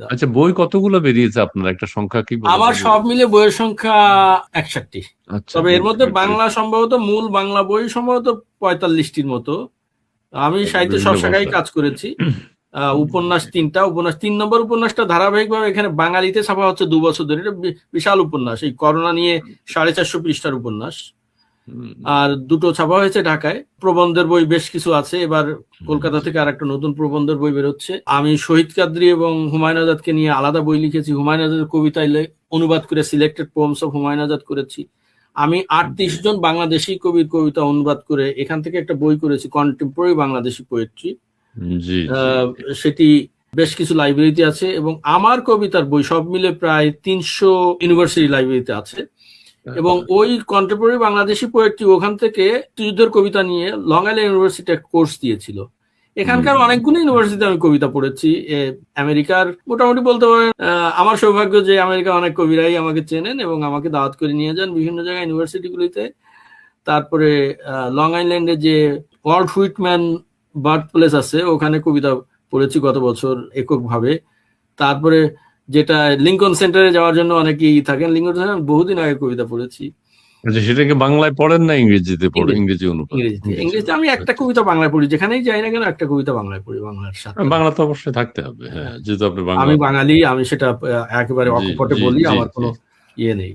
আচ্ছা বই কতগুলো বেরিয়েছে আপনার? একটা সংখ্যা কি আমার সব মিলে বইয়ের সংখ্যা একষট্টি। আচ্ছা, তবে এর মধ্যে বাংলা সম্ভবত মূল বাংলা বই সম্ভবত পঁয়তাল্লিশটির মতো। আমি সাহিত্য সব শাখায় কাজ করেছি। আহ, উপন্যাস তিনটা উপন্যাস তিন নম্বর উপন্যাসটা ধারাবাহিকভাবে এখানে বাঙালিতে ছাপা হচ্ছে দু বছর ধরে। এটা বিশাল উপন্যাস। এই করোনা নিয়ে সাড়ে চারশো পৃষ্ঠার উপন্যাস। আর দুটো ছাপা হয়েছে ঢাকায়। প্রবন্ধের বই বেশ কিছু আছে। এবার কলকাতা থেকে আর একটা নতুন প্রবন্ধের বই বেরোচ্ছে। আমি শহীদ কাদ্রি এবং হুমায়ুন আজাদকে নিয়ে আলাদা বই লিখেছি। হুমায়ুন আজাদের কবিতা লে- অনুবাদ করে selected poems of Humayun Azad করেছি। আমি আটত্রিশ জন বাংলাদেশি কবির কবিতা অনুবাদ করে এখান থেকে একটা বই করেছি কন্টেম্পোরারি বাংলাদেশি পোয়েট্রি। সেটি বেশ কিছু লাইব্রেরিতে আছে এবং আমার কবিতার বই সব মিলে প্রায় তিনশো ইউনিভার্সিটি লাইব্রেরিতে আছে। এবং ওই কন্টেম্পোরারি বাংলাদেশি পোয়েট্রি ওখান থেকে যুদ্ধের কবিতা নিয়ে লং আইল্যান্ড ইউনিভার্সিটি কোর্স দিয়েছিল। এখানকার অনেকগুলো ইউনিভার্সিটিতে আমি কবিতা পড়েছি। আমেরিকার মোটামুটি বলতে পারেন আমার সৌভাগ্য যে আমেরিকা অনেক কবিরাই আমাকে চেনেন এবং আমাকে দাওয়াত করে নিয়ে যান বিভিন্ন জায়গায় ইউনিভার্সিটিগুলিতে তারপরে লং আইল্যান্ডে যে ওয়ার্ল্ড হুইটম্যান বার্থ প্লেস আছে ওখানে কবিতা পড়েছি গত বছর এককভাবে। তারপরে যেটা লিঙ্কন সেন্টারে যাওয়ার জন্য অনেকেই থাকেন। লিঙ্কন সেন্টার বহুদিন আগে কবিতা পড়েছি। আচ্ছা সেটাকে বাংলায় পড়েন না ইংরেজিতে পড়ে ইংরেজি। অনুবাদ? ইংরেজিতে। আমি একটা কবিতা বাংলায় পড়ি যেখানেই যাই না কেন একটা কবিতা বাংলায় পড়ি বাংলার সাথে। বাংলা তো অবশ্যই থাকতে হবে হ্যাঁ যেহেতু আপনি আমি বাঙালি আমি সেটা একেবারে অকপটে বলি আমার। কোনো ইয়ে নেই।